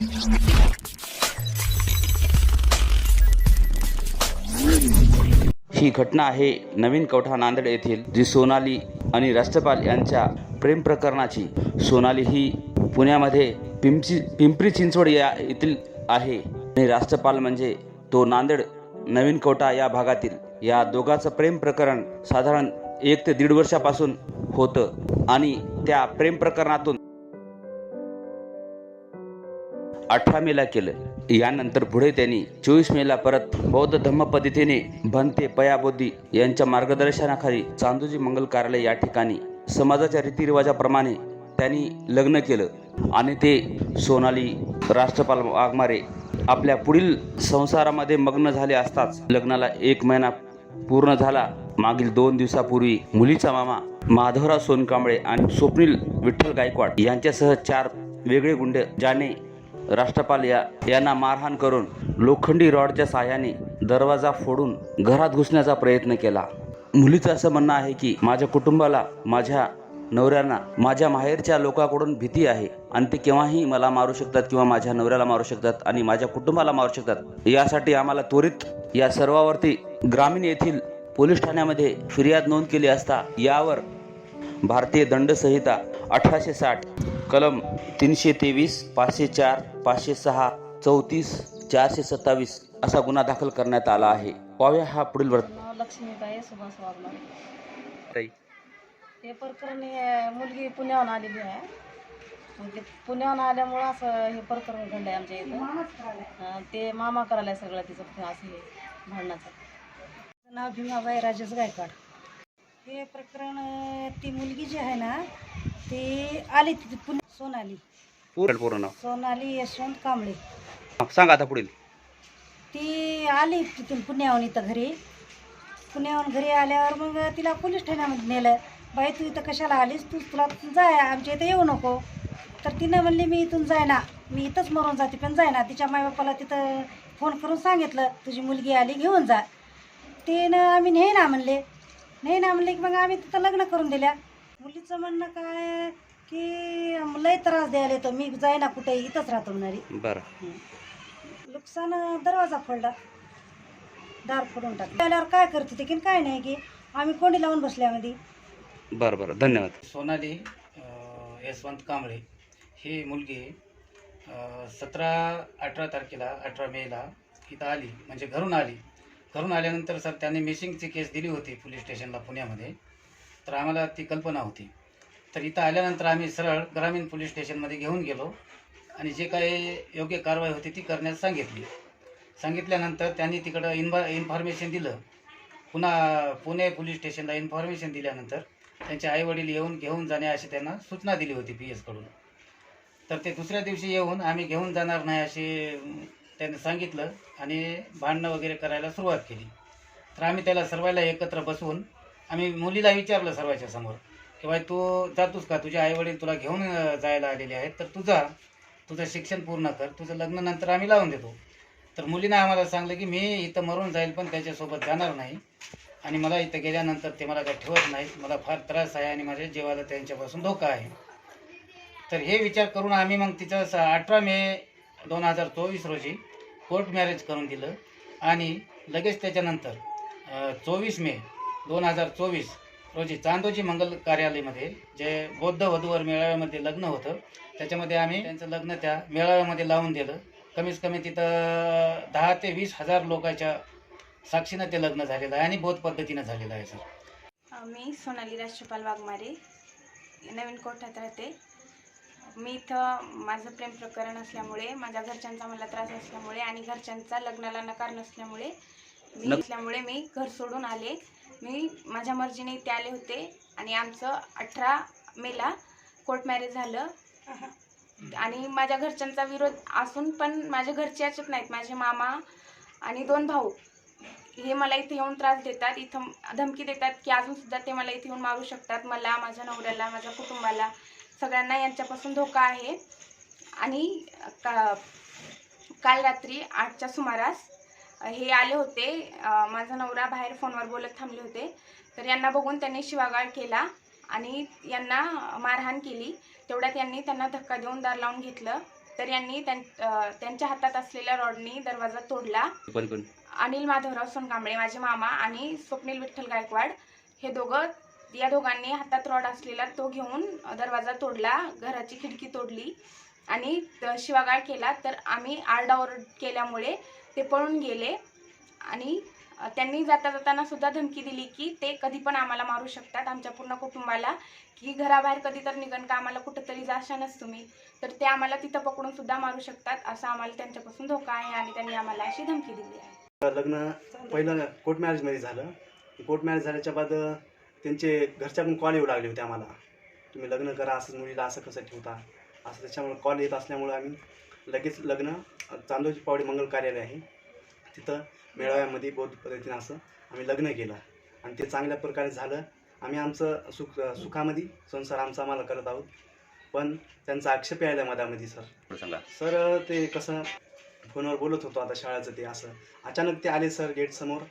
ही घटना आहे नवीन कवठा नांदेड येथील जी सोनाली आणि राष्ट्रपाल यांच्या प्रेम प्रकरणाची. सोनाली ही पुण्यामध्ये पिंपची पिंपरी चिंचवड या येथील आहे. आणि राष्ट्रपाल म्हणजे तो नांदेड नवीन कवठा या भागातील. या दोघांचं प्रेम प्रकरण साधारण एक ते दीड वर्षापासून होतं. आणि त्या प्रेम प्रकरणातून अठरा मेला केलं. यानंतर पुढे त्यांनी चोवीस मेला परत बौद्ध धम्म पद्धतीने भंते पयाबोधी यांच्या मार्गदर्शनाखाली चांदोजी मंगल कार्यालय या ठिकाणी समाजाच्या रीतिरिवाजाप्रमाणे त्यांनी लग्न केलं आणि ते सोनाली राष्ट्रपाल वाघमारे आपल्या पुढील संसारामध्ये मग्न झाले असताच लग्नाला एक महिना पूर्ण झाला. मागील दोन दिवसापूर्वी मुलीचा मामा माधवराव सोनकांबळे आणि स्वप्नील विठ्ठल गायकवाड यांच्यासह चार वेगळे गुंड ज्याने राष्ट्रपाल या यांना मारहाण करून लोखंडी रॉडच्या साह्याने दरवाजा फोडून घरात घुसण्याचा प्रयत्न केला. मुलीचं असं म्हणणं आहे की माझ्या कुटुंबाला माझ्या नवऱ्यांना माझ्या माहेरच्या लोकांकडून भीती आहे आणि ते केव्हाही मला मारू शकतात किंवा माझ्या नवऱ्याला मारू शकतात आणि माझ्या कुटुंबाला मारू शकतात. यासाठी आम्हाला त्वरित या सर्वावरती ग्रामीण येथील पोलीस ठाण्यामध्ये फिर्याद नोंद केली असता यावर भारतीय दंडसंहिता अठराशे साठ कलम तीनशे तेवीस पाचशे चार पाचशे सहा चौतीस चारशे सत्तावीस असा गुन्हा दाखल करण्यात आला आहे. पाहूया हा पुढील वर्त. लक्ष्मीबाई सुभाष वाघमारे. ताई. हे प्रकरण हे मुलगी पुण्याहून आलेली आहे. मग ते पुण्याहून आल्यामुळं असं हे प्रकरण घडलंय आमच्या इथं. अं, ते मामा करायला सगळं तिचं असं हे भांडणाचं. नाव भीमाबाई राजेश गायकवाड. हे प्रकरण अं, ती मुलगी जी आहे ना ती आली तिथे पुण्या सोनाली. पूर्ण पूर्ण नाव. सोनाली यशवंत कांबळे. सांगा आता पुढील. ती आली तिथून पुण्याहून इथं घरी. पुण्याहून घरी आल्यावर मग तिला पोलीस ठाण्यामध्ये नेलं. बाई तू इथं कशाला आलीस? तू तुला जाय आमच्या इथं येऊ नको. तर तिनं म्हणली मी इथून जाय ना मी इथंच मरून जाते पण जाय ना तिच्या मायबापाला तिथं फोन करून सांगितलं तुझी मुलगी आली घेऊन जा. तिनं आम्ही नाही ना म्हणले. नाही ना म्हणले की मग आम्ही तिथं लग्न करून दिल्या. मुलीचं म्हणणं काय? की लय त्रास द्यायला येतो. मी जाय ना कुठे इथंच राहतो म्हणणारी बरं. नुकसान दरवाजा फोडला. दार फोडून टाकलं. आल्यावर काय करत की काय नाही की आम्ही कोणी लावून बसल्यामध्ये बरं बरं. धन्यवाद. सोनाली अ, यशवंत कांबळे. ही मुलगी सतरा अठरा तारखेला अठरा मेला इथं आली. म्हणजे घरून आली. घरून आल्यानंतर सर त्यांनी मिसिंगची केस दिली होती पोलीस स्टेशनला पुण्यामध्ये. तर आम्हाला ती कल्पना होती. तर इथं आल्यानंतर आम्ही सरळ ग्रामीण पोलीस स्टेशनमध्ये घेऊन गेलो आणि जे काही योग्य कारवाई होती ती करण्यास सांगितली. सांगितल्यानंतर त्यांनी तिकडं इन्फॉ इन्फॉर्मेशन दिलं. पुन्हा पुणे पोलीस स्टेशनला इन्फॉर्मेशन दिल्यानंतर त्यांचे आईवडील येऊन घेऊन जाणे अशी त्यांना सूचना दिली होती पी एसकडून. तर ते दुसऱ्या दिवशी येऊन आम्ही घेऊन जाणार नाही असे त्यांनी सांगितलं आणि भांडणं वगैरे करायला सुरुवात केली. तर आम्ही त्याला सर्वांना एकत्र बसवून आम्ही मुलीला विचारलं सर्वांच्या समोर की तू जातोस का? तुझे आईवडील तुला घेऊन जायला आलेले आहेत. तर तुझा तुझं शिक्षण पूर्ण कर. तुझं लग्न नंतर आम्ही लावून देतो. तर मुलीनं आम्हाला सांगलं की मी इथं मरून जाईल पण त्याच्यासोबत जाणार नाही. आणि मला इथं गेल्यानंतर ते मला काही ठेवत नाहीत. मला फार त्रास आहे आणि माझ्या जीवाला त्यांच्यापासून धोका आहे. तर हे विचार करून आम्ही मग तिचं स अठरा मे दोन हजार चोवीस रोजी कोर्ट मॅरेज करून दिलं. आणि लगेच त्याच्यानंतर चोवीस मे दोन हजार चोवीस रोजी चांदोजी मंगल कार्यालयामध्ये जे बौद्ध वधूवर मेळाव्यामध्ये लग्न होतं त्याच्यामध्ये आम्ही त्यांचं लग्न त्या मेळाव्यामध्ये लावून दिलं. कमीत कमी तिथं दहा ते वीस हजार लोकांच्या साक्षीनं ते लग्न झालेलं आहे आणि बौद्ध पद्धतीनं झालेलं आहे सर. मी सोनाली राष्ट्रपाल वाघमारे नवीन कोठ्यात राहते. मी इथं माझं प्रेम प्रकरण असल्यामुळे माझ्या घरच्यांचा मला त्रास असल्यामुळे आणि घरच्यांचा लग्नाला नकार नसल्यामुळे मी असल्यामुळे मी घर सोडून आले. मी माझ्या मर्जीने इथे आले होते आणि आमचं अठरा मेला कोर्ट मॅरेज झालं. आणि माझ्या घरच्यांचा विरोध असून पण माझ्या घरचे याच्यात नाहीत. माझे मामा आणि दोन भाऊ हे मला इथे येऊन त्रास देतात. इथं धमकी देतात की अजून सुद्धा ते मला इथे येऊन मारू शकतात. मला माझ्या नवऱ्याला माझ्या कुटुंबाला सगळ्यांना यांच्यापासून धोका आहे. आणि का काल रात्री आठच्या सुमारास हे आले होते. माझा नवरा बाहेर फोनवर बोलत थांबले होते. तर यांना बघून त्यांनी शिवागाळ केला आणि यांना मारहाण केली. तेवढ्यात यांनी त्यांना धक्का देऊन दार लावून घेतलं. तर यांनी त्यांच्या हातात असलेल्या रॉडनी दरवाजा तोडला. अनिल माधवराव सोनकांबळे माझे मामा आणि स्वप्नील विठ्ठल गायकवाड. हे दोघं या दोघांनी हातात रॉड असलेला तो घेऊन दरवाजा तोडला घराची खिडकी तोडली आणि शिवागाळ केला. तर आम्ही आरडाओरड केल्यामुळे ते पळून गेले. आणि त्यांनी जाता जाताना सुद्धा धमकी दिली की ते कधी पण आम्हाला मारू शकतात आमच्या पूर्ण कुटुंबाला. की घराबाहेर कधी तर निघन का आम्हाला कुठंतरी जाशानच तुम्ही. तर ते आम्हाला तिथं पकडून सुद्धा मारू शकतात असं आम्हाला त्यांच्यापासून धोका आहे आणि त्यांनी आम्हाला अशी धमकी दिली आहे. लग्न पहिलं कोर्ट मॅरेजमध्ये झालं. कोर्ट मॅरेज झाल्याच्या बाद त्यांचे घरच्याकडून कॉल येऊ लागले होते आम्हाला. तुम्ही लग्न करा असं मुलीला असं कसं ठेवता? असं त्याच्यामुळे कॉल येत असल्यामुळे आम्ही लगेच लग्न चांदोजी पावडी मंगल कार्यालय आहे. तिथं मेळाव्यामध्ये बौद्ध पद्धतीनं असं आम्ही लग्न केलं. आणि ते चांगल्या प्रकारे झालं. आम्ही आमचं सुख सुखामध्ये संसार आमचा आम्हाला करत आहोत. पण त्यांचा आक्षेप यायला मधामध्ये सर. सांगा सर ते कसं फोनवर बोलत होतो आता शाळेचं ते असं. अचानक ते आले सर गेटसमोर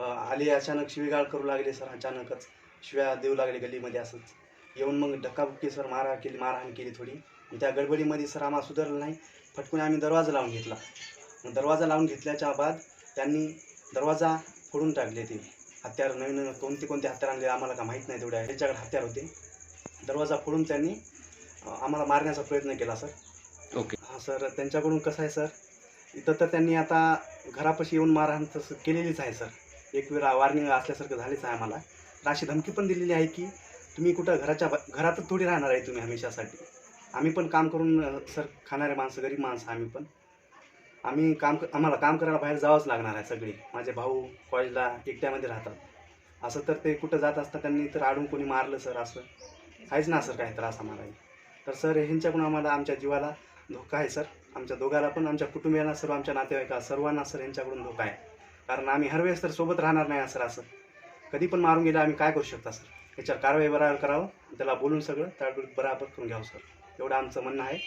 आले अचानक शिवीगाळ करू लागले सर अचानकच. शिव्या देऊ लागले गल्लीमध्ये असंच. येऊन मग धक्काबुक्की सर मारा केली मारहाण केली थोडी. आणि त्या गडबडीमध्ये सर आम्हाला सुधारलं नाही. फटकून आम्ही दरवाजा लावून घेतला. मग दरवाजा लावून घेतल्याच्या बाद त्यांनी दरवाजा फोडून टाकले ते. हत्यार नवीन नवीन कोणते कोणते हत्यार आणले आम्हाला का माहीत नाही तेवढ्या. त्यांच्याकडे हत्यार होते. दरवाजा फोडून त्यांनी आम्हाला मारण्याचा प्रयत्न केला सर. ओके. हां सर त्यांच्याकडून कसं आहे सर? इथं तर त्यांनी आता घरापाशी येऊन मारहाण तसं केलेलीच आहे सर. एक वेळा वॉर्निंग असल्यासारखं झालीच आहे आम्हाला. तर अशी धमकी पण दिलेली आहे की तुम्ही कुठं घराच्या घरातच थोडी राहणार आहे तुम्ही हमेशासाठी. आम्ही पण काम करून सर खाणारे माणसं गरीब माणसं आम्ही पण. आम्ही काम आम्हाला काम करायला बाहेर जावंच लागणार आहे सगळी. माझे भाऊ कॉलेजला एकट्यामध्ये राहतात. असं तर ते कुठं जात असतात त्यांनी तर आडून कोणी मारलं सर असं. काहीच ना सर काही त्रास आम्हाला. तर सर ह्यांच्याकडून आम्हाला आमच्या जीवाला धोका आहे सर. आमच्या दोघाला पण आमच्या कुटुंबियांना सर्व आमच्या नातेवाईका सर्वांना सर यांच्याकडून धोका आहे. कारण आम्ही हर वेळेस तर सोबत राहणार नाही सर असं. कधी पण मारून गेलं आम्ही काय करू शकता सर? याच्यावर कारवाई बरोबर करावं त्याला बोलून सगळं त्यावेळी बराबर करून घ्यावं सर. एवढं आमचं म्हणणं आहे.